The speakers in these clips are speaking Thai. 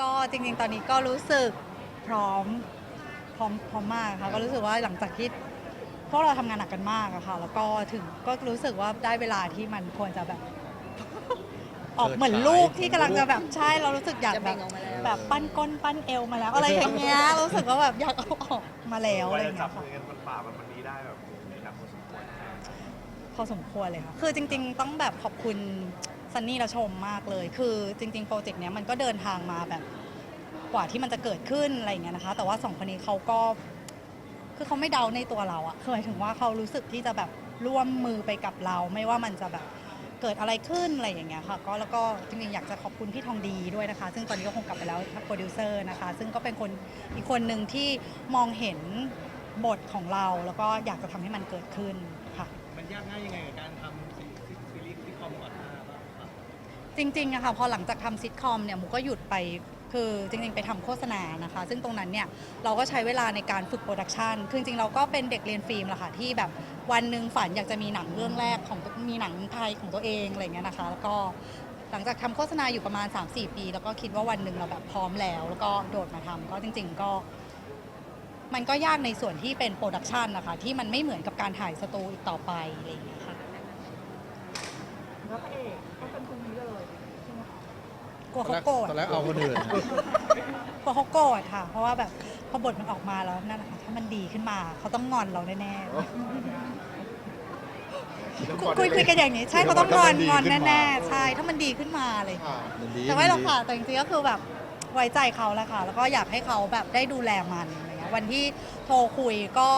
ก็จริงๆ ตอนนี้ก็รู้สึกพร้อมพร้อมพร้อมมากค่ะก็รู้สึกว่าหลังจากที่พวกเราทำงานหนักกันมากอะค่ะ แล้วก็ถึงก็รู้สึกว่าได้เวลาที่มันควรจะแบบ ออกเหมือนลูกที่กำลังจะแบบใช่เรารู้สึกอยากจะแบเบ่งบออกมาแล้ว แบบปั้นก้นปั้นเอวมาแล้วอะไรอย่างเงี้ยรู้สึกว่าแบบอยากเอาออกมาแล้วอะไรว่าอย่างจะเงี้จัยบค่ะมือกันบนป่ามันวันนี้ได้แบบหนักพอสมควร พอสมควรเลยค่ะ คือจริง ๆ ต้องแบบขอบคุณ ซันนี่และชมมากเลย คือจริง ๆ โปรเจกต์เนี้ยมันก็เดินทางมาแบบกว่าที่มันจะเกิดขึ้นอะไรอย่างเงี้ยนะคะ แต่ว่าสองคนนี้เขาก็ คือเขาไม่เดาในตัวเราอะคือหมายถึงว่าเขารู้สึกที่จะแบบร่วมมือไปกับเรา ไม่ว่ามันจะแบบเกิดอะไรขึ้นอะไรอย่างเงี้ยค่ะ ก็แล้วก็จริงๆอยากจะขอบคุณพี่ทองดีด้วยนะคะ ซึ่งตอนนี้ก็คงกลับไปแล้วทัพโปรดิวเซอร์นะคะ ซึ่งก็เป็นคนอีกคนหนึ่งที่มองเห็นบทของเรา แล้วก็อยากจะทำให้มันเกิดขึ้นค่ะ มันยากง่ายยังไงกับการทำซีซีรีส์ซิทคอมก่อนหน้าบ้างครับ จริงๆอะค่ะพอหลังจากทำซิทคอมเนี่ยหมูก็หยุดไปคือจริงๆ ไปทำโฆษณานะคะ ซึ่งตรงนั้นเนี่ยเราก็ใช้เวลาในการฝึกโปรดักชันคือจริงๆ เราก็เป็นเด็กเรียนฟิล์มแหละค่ะที่แบบวันหนึ่งฝันอยากจะมีหนังเรื่องแรกของตัวมีหนังไทยของตัวเองอะไรเงี้ยนะคะ แล้วก็หลังจากทำโฆษณาอยู่ประมาณ 3-4 ปี แล้วก็คิดว่าวันหนึ่งเราแบบพร้อมแล้ว แล้วก็โดดมาทำก็จริง ๆ ก็ มันก็ยากในส่วนที่เป็นโปรดักชันนะคะที่มันไม่เหมือนกับการถ่ายสตูอีกต่อไปอะไรอย่างเงี้ยค่ะ พระเอกป็นคนนี้เลยใช่ไหมคะ ก ลัวเขาโกรธตอนแรกเอาคนอื่น กลัวเขาโกรธค่ะ เพราะว่าแบบพอบทมันออกมาแล้วนั่นแหละค่ะถ้ามันดีขึ้นมาเขาต้องงอนเราแน่ๆคุยคุยกันอย่างนี้ ใช่เขาต้องงอนงอนแน่ๆใช่ถ้ามันดีขึ้นมาอะไรอย่างเลยมันดีแต่ไม่หรอกนดีค่ะ แต่จริงๆ ก็คือแบบไว้ใจเขาแหละค่ะ แล้วก็อยากให้เขาแบบได้ดูแลมันอะไรเงี้ยวันที่โทรคุยก็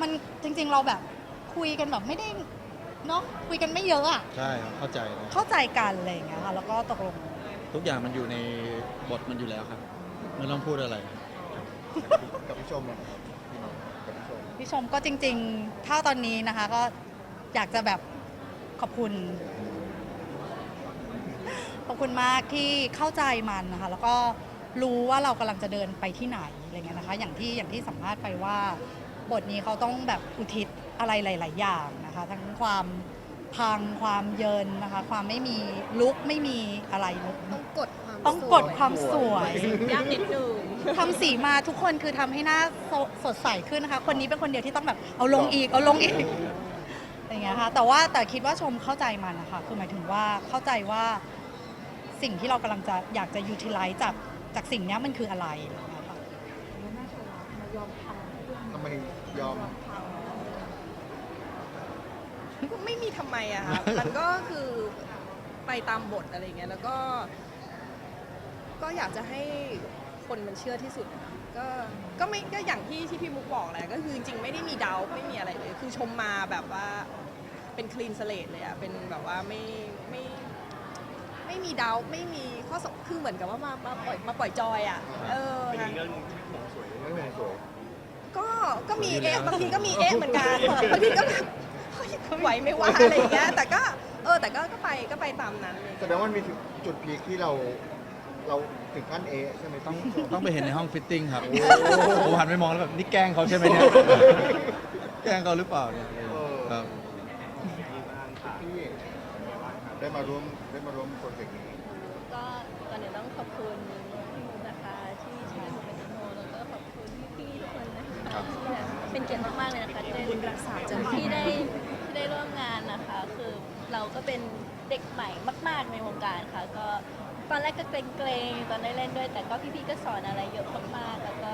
มันจริงๆ เราแบบคุยกันแบบไม่ได้เนาะคุยกันไม่เยอะอะใช่ครับเข้าใจนะเข้าใจกันอะไรอย่างเงี้ยค่ะ แล้วก็ตกลง ทุกอย่างมันอยู่ในบทมันอยู่แล้วครับไม่ต้องพูดอะไร กับพี่ชมอะครับพี่น้องกับพี่ชมพี่ชมก็จริงๆถ้าตอนนี้นะคะ ก็อยากจะแบบขอบคุณ ขอบคุณมากที่เข้าใจมันนะคะ แล้วก็รู้ว่าเรากำลังจะเดินไปที่ไหนอะไรเงี้ยนะคะ อย่างที่อย่างที่สัมภาษณ์ไปว่า บทนี้เขาต้องแบบอุทิศอะไรหลาย ๆ อย่างนะคะ ทั้งความ พังความเยินนะคะ ความไม่มีลุกไม่มีอะไรเลยต้องกดความต้องกดความสวย ยากนิดนึงทำสีมาทุกคนคือทำให้หน้าสดสดใสขึ้นนะคะ คนนี้เป็นคนเดียวที่ต้องแบบเอาลงอีกเอาลงอีกอย่างเงี้ยค่ะแต่ว่าแต่คิดว่าชมเข้าใจมันนะคะคือหมายถึงว่าเข้าใจว่าสิ่งที่เรากำลังจะอยากจะ utilize จากจากสิ่งเนี้ยมันคืออะไรอะไรเงี้ยค่ะแล้วน่าชมทำไมยอมทำเรื่องทำไมยอมทำก็ ไม่มีทำไมอะค่ะ มันก็คือไปตามบทอะไรเงี้ย แล้วก็ ก็อยากจะให้คนมันเชื่อที่สุดอะก็ ก็ไม่ ก็อย่างที่ที่พี่มุกบอกแหละ ก็คือจริงๆ ไม่ได้มีเดาไม่มีอะไรเลย คือชมมาแบบว่า เป็นคลีนสเลตเลยอะเป็นแบบว่าไม่ ไม่ ไม่มีเดาไม่มีข้อสงคือเหมือนกับว่ามามาปล่อย มาปล่อยจอยอะเออเป็นค่ะอีกเรื่องหนึงที่ผมสวย ไม่เป็นสวย ก็ ก็มีเอ๊ะ บางทีก็มีเอ๊ะเหมือนกัน บางทีก็แบบเฮ้ย ไหวไม่ว่าอะไรอย่างเงี้ย แต่ก็เออแต่ก็ก็ไปก็ไปตามนั้นเลยแสดงว่ามันมีถึงจุดพีคที่เรา เราถึงขั้นเอใช่ไหมต้องพี่ชมต้องไปเห็นในห้องฟิตติ้งครับโอ้ผมหันไปมองแล้วแบบนี่แกล้งเขาใช่ไหมเนี่ย แกล้งเขาหรือเปล่าเนี่ยครับมีบ้างค่ะพี่ได้มาร่วมได้มาร่วมโปรเจกต์นี้ก็ก่อนอื่นต้องขอบคุณพี่มุกนะคะที่ใช้ผมเป็นอินโทรแล้วก็ขอบคุณพี่ๆทุกคนนะคะครับที่แบบเป็นเกียรติมากๆเลยนะคะที่ได้รักษาจนที่ได้ที่ ได้ร่วมงานนะคะ คือเราก็เป็นเด็กใหม่มาก ๆ ในวงการค่ะ ก็ตอนแรกก็เกรงๆตอนได้เล่นด้วย แต่ก็พี่ๆก็สอนอะไรเยอะมากๆแล้วก็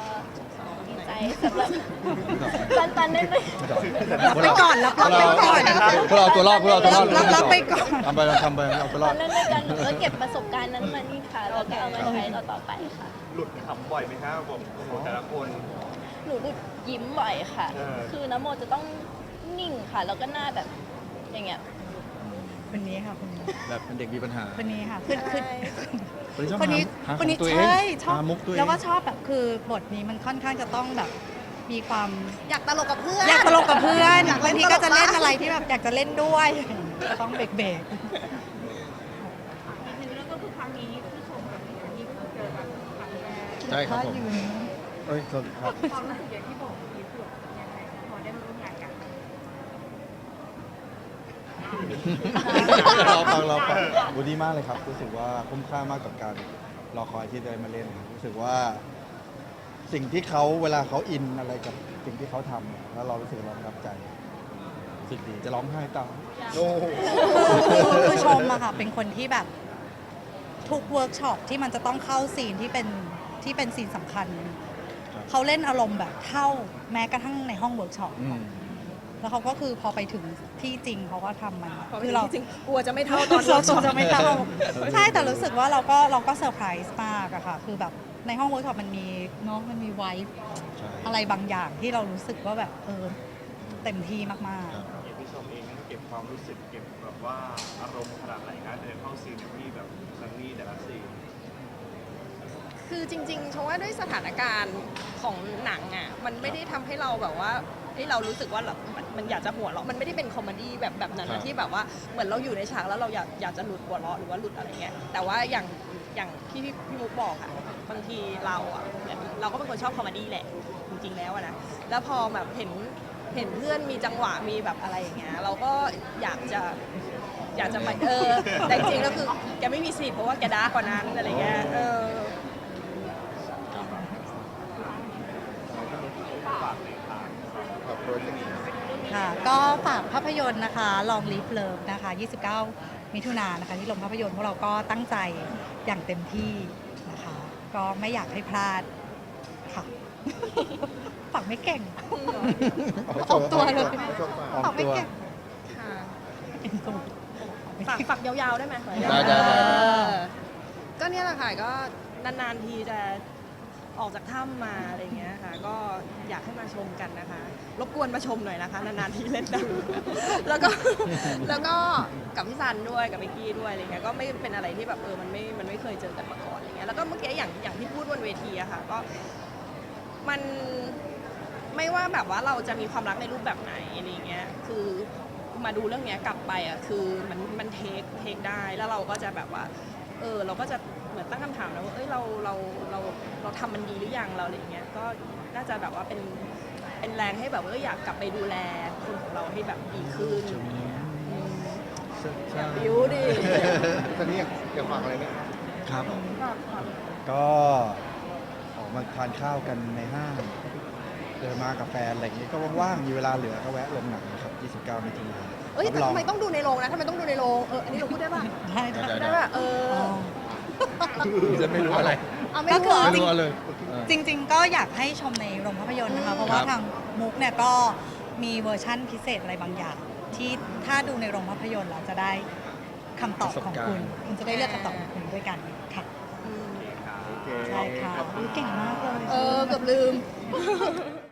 ดีใจสำหรับตอนตอนเล่นด้วย รับไปก่อนรับรับไปก่อนพวกเราตัวรอดพวกเราตัวรอดรับรับไปก่อน ทำไปทำไปเอาตัวรตออดนเล่นด้วยกันหนูก็เก็บประสบการณ์นั้นมานี่ค่ะแล้วก็เอามาใช้ต่อต่อๆไปค่ะ หลุดขำบ่อยไหมครับผมโอ้โหแต่ละคน หนูหลุดยิ้มบ่อยค่ะ เออ คือน้ำโมจะต้อง นิ่งค่ะ แล้วก็หน้าแบบอย่างเงี้ย คนนี้ค่ะคนนี้แบบเป็นเด็กมีปัญหาคนนี้ค่ะคือคือคนนี้ชอบคนนี้หาหาคนนี้ของตัวเองใช่ชอบหามุกตัวเองแล้วก็ชอบแบบคือบทนี้มันค่อนข้างจะต้องแบบมีความอยากตลกกับเพื่อนอยากตลกกับเพื่อนอยากบางทีก็จะเล่นอะไรที่แบบอยากจะเล่นด้วย ต้องเบรกเบรกทีนี้แล้วก็คือครั้งนี้ที่ชมกับพี่อันนี้ก็คือเจอกันครั้งแรกใช่ครับผมเอ้ยครับ ความรู้สึกอย่างที่บอกพี่คือยังไงพอได้มาร่วมงานกัน เราฟังเราฟังบูดีมากเลยครับ รู้สึกว่าคุ้มค่ามากกับการรอคอยที่จะได้มาเล่นรู้สึกว่า สิ่งที่เขาเวลาเขาอินอะไรกับสิ่งที่เขาทำเนี่ยแล้วเรารู้สึกเราประทับใจรู้สึกดีจะร้องไห้ตามโอ้โหคือคือชมอะค่ะ เป็นคนที่แบบทุกเวิร์กช็อปที่มันจะต้องเข้าซีนที่เป็นที่เป็นซีนสำคัญ เขาเล่นอารมณ์แบบเท่าแม้กระทั่งในห้องเวิร์กช็อป อืม แล้วเขาก็คือพอไปถึงที่จริงเขาก็ทำมันพอไปคือถึเรางจริงๆกลัวจะไม่เท่าตอนเราเวิร์กช็อปจะไม่เท่าใช่แต่รู้สึกว่าเราก็เราก็เซอร์ไพรส์มากอะค่ะ คือแบบในห้องเวิร์กช็อปมันมีเนาะมันมีไวท์ใช่อะไรบางอย่างที่เรารู้สึกว่าแบบเออเต็มที่มากครับ อย่างพี่ชมเองต้องเก็บความรู้สึกเก็บแบบว่าอารมณ์ขนาดไหนนะเดินเข้าซีนอย่างที่แบบซันนี่แต่ละซีน คือจริงๆชมว่าด้วยสถานการณ์ของหนังอะมันไม่ได้ทำให้เราแบบว่า เฮ้ยเรารู้สึกว่าเรามันมันอยากจะหัวเราะมันไม่ได้เป็นคอมเมดี้แบบแบบนั้นครันะบที่แบบว่าเหมือนเราอยู่ในฉากแล้วเราอยากอยากจะหลุดหัวเราะหรือว่าหลุดอะไรเงี้ยแต่ว่าอย่างอย่างที่พี่พี่มุกบอกอะบางทีเราอะเราก็เป็นคนชอบคอมเมดี้แหละจริงๆแล้วอะนะแล้วพอแบบเห็นเห็นเพื่อนมีจังหวะมีแบบอะไรอย่างเงี้ยเราก็อยากจะ อยากจะไปเออ แต่จริงๆแล้วคือแกไม่มีสิทธิ์เพราะว่าแกดาร์กกว่านั้นอะไรเงี้ยเออกับ โปรเจกต์นี้ๆค่ะก็ฝากภาพยนตร์นะคะ Long Live Love นะคะ 29 มิถุนายนนะคะ ที่ลงภาพยนตร์พวกเราก็ตั้งใจอย่างเต็มที่นะคะ ก็ไม่อยากให้พลาดค่ะ ฝากไม่เก่งเอาไปออกตัวเลยอาไปชมฝากออกฝากไม่ตัว เก่งค่ะเอ็นตูฝากฝากยาวๆได้ไหมได้ได้ได้ เออก็เนี่ยแหละค่ะก็นานๆทีจะออกจากถ้ำมาอะไรเงี้ยค่ะ ก็อยากให้มาชมกันนะคะ รบกวนมาชมหน่อยนะคะ นานๆทีเล่นนังแล้วก็แล้วก็กับพี่ซันด้วยกับเบกกี้ด้วยอะไรเงี้ยก็ไม่เป็นอะไรที่แบบเออมันไม่มันไม่เคยเจอกันมาก่อนอะไรเงี้ยแล้วก็เมื่อกี้อย่างอย่างที่พูดบนเวทีอะค่ะก็มันไม่ว่าแบบว่าเราจะมีความรักในรูปแบบไหนอะไรเงี้ยคือมาดูเรื่องเนี้ยกลับไปอะคือมันมันเทคเทคได้แล้วเราก็จะแบบว่า เออเราก็จะเหมือนตั้งคำถามนะว่าเอ้ยเราเราเราเราทำมันดีหรือยังเราอะไรเงี้ยก็น่าจะแบบว่าเป็น เป็นแรงให้แบบว่าเอออยากกลับไปดูแลคนของเราให้แบบดีขึ้นอืมอย่าบิ้วดิตอนนี้อยากอยากฝากอะไรไหมครับก็ออกมาทานข้าวกันในห้างเดินมากับแฟนอะไรอย่างงี้ก็ว่างๆ มีเวลาเหลือก็แวะลงหนังนะครับ 29มิถุนายนเอ้ยรับแต่รองทำไมต้องดูในโรงนะทำไมต้องดูในโรงเอออันนี้เราพูดได้ป่ะได้ได้ได้ได้ป่ะเอออ๋อจะไม่รู้อะไร เอาไม่ก็คือรู้เหรอไม่รู้เลยจริง ๆ ก็อยากให้ชมในโรงภาพยนตร์นะคะ เพราะว่าครับ ทางมุกเนี่ยก็มีเวอร์ชั่นพิเศษอะไรบางอย่าง ที่ถ้าดูในโรงภาพยนตร์เราจะได้คำตอบของคุณ คุณจะได้เลือกคำตอบของคุณด้วยกันค่ะอืมโอเคใช่ค่ะอุ๊ยเก่งมากเลย เออเกือบลืม